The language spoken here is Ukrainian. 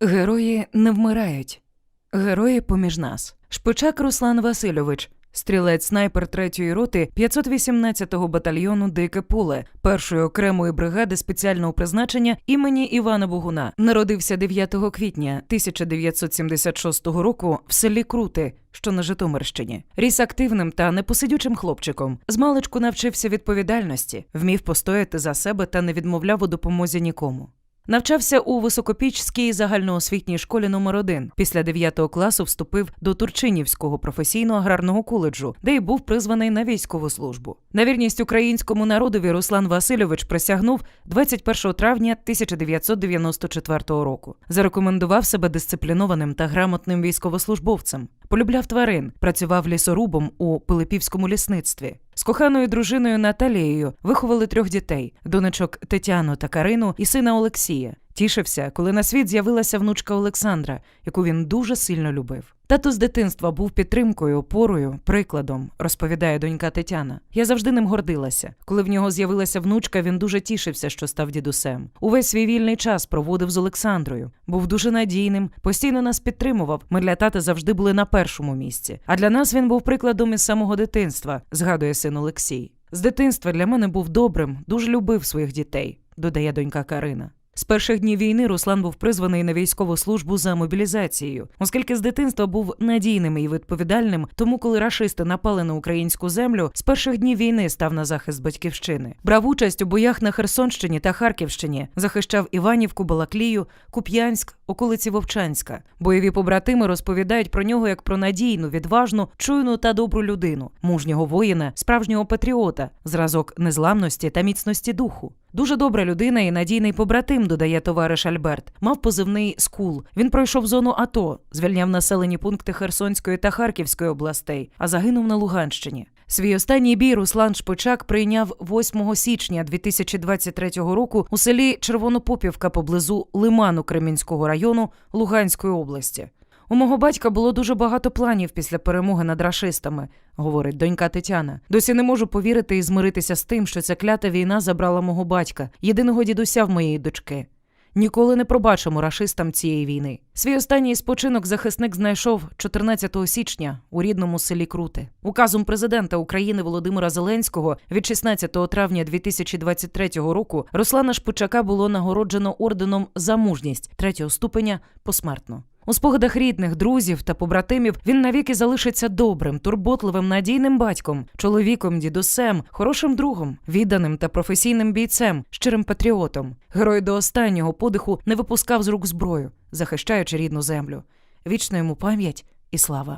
Герої не вмирають. Герої поміж нас. Шпичак Руслан Васильович, стрілець снайпер 3-ї роти 518-го батальйону Дике Поле, першої окремої бригади спеціального призначення імені Івана Богуна. Народився 9 квітня 1976 року в селі Крути, що на Житомирщині. Ріс активним та непосидючим хлопчиком. Змалечку навчився відповідальності, вмів постояти за себе та не відмовляв у допомозі нікому. Навчався у Високопічській загальноосвітній школі номер 1 Після 9 класу вступив до Турчинівського професійно-аграрного коледжу, де й був призваний на військову службу. На вірність українському народові Руслан Васильович присягнув 21 травня 1994 року. Зарекомендував себе дисциплінованим та грамотним військовослужбовцем. Полюбляв тварин, працював лісорубом у Пилипівському лісництві. З коханою дружиною Наталією виховали трьох дітей: донечок Тетяну та Карину і сина Олексія. Тішився, коли на світ з'явилася внучка Олександра, яку він дуже сильно любив. Тато з дитинства був підтримкою, опорою, прикладом, розповідає донька Тетяна. Я завжди ним гордилася. Коли в нього з'явилася внучка, він дуже тішився, що став дідусем. Увесь свій вільний час проводив з Олександрою. Був дуже надійним, постійно нас підтримував. Ми для тата завжди були на першому місці. А для нас він був прикладом із самого дитинства, згадує син Олексій. З дитинства для мене був добрим, дуже любив своїх дітей, додає донька Карина. З перших днів війни Руслан був призваний на військову службу за мобілізацією, оскільки з дитинства був надійним і відповідальним. Тому, коли рашисти напали на українську землю, з перших днів війни став на захист батьківщини. Брав участь у боях на Херсонщині та Харківщині, захищав Іванівку, Балаклію, Куп'янськ, околиці Вовчанська. Бойові побратими розповідають про нього як про надійну, відважну, чуйну та добру людину, мужнього воїна, справжнього патріота, зразок незламності та міцності духу. Дуже добра людина і надійний побратим, додає товариш Альберт. Мав позивний скул. Він пройшов зону АТО, звільняв населені пункти Херсонської та Харківської областей, а загинув на Луганщині. Свій останній бій Руслан Шпичак прийняв 8 січня 2023 року у селі Червонопопівка поблизу Лиману Кремінського району Луганської області. У мого батька було дуже багато планів після перемоги над рашистами, говорить донька Тетяна. Досі не можу повірити і змиритися з тим, що ця клята війна забрала мого батька, єдиного дідуся в моєї дочки. Ніколи не пробачимо рашистам цієї війни. Свій останній спочинок захисник знайшов 14 січня у рідному селі Крути. Указом президента України Володимира Зеленського від 16 травня 2023 року Руслана Шпичака було нагороджено орденом за мужність третього ступеня посмертно. У спогадах рідних, друзів та побратимів він навіки залишиться добрим, турботливим, надійним батьком, чоловіком, дідусем, хорошим другом, відданим та професійним бійцем, щирим патріотом. Герой до останнього подиху не випускав з рук зброю, захищаючи рідну землю. Вічна йому пам'ять і слава.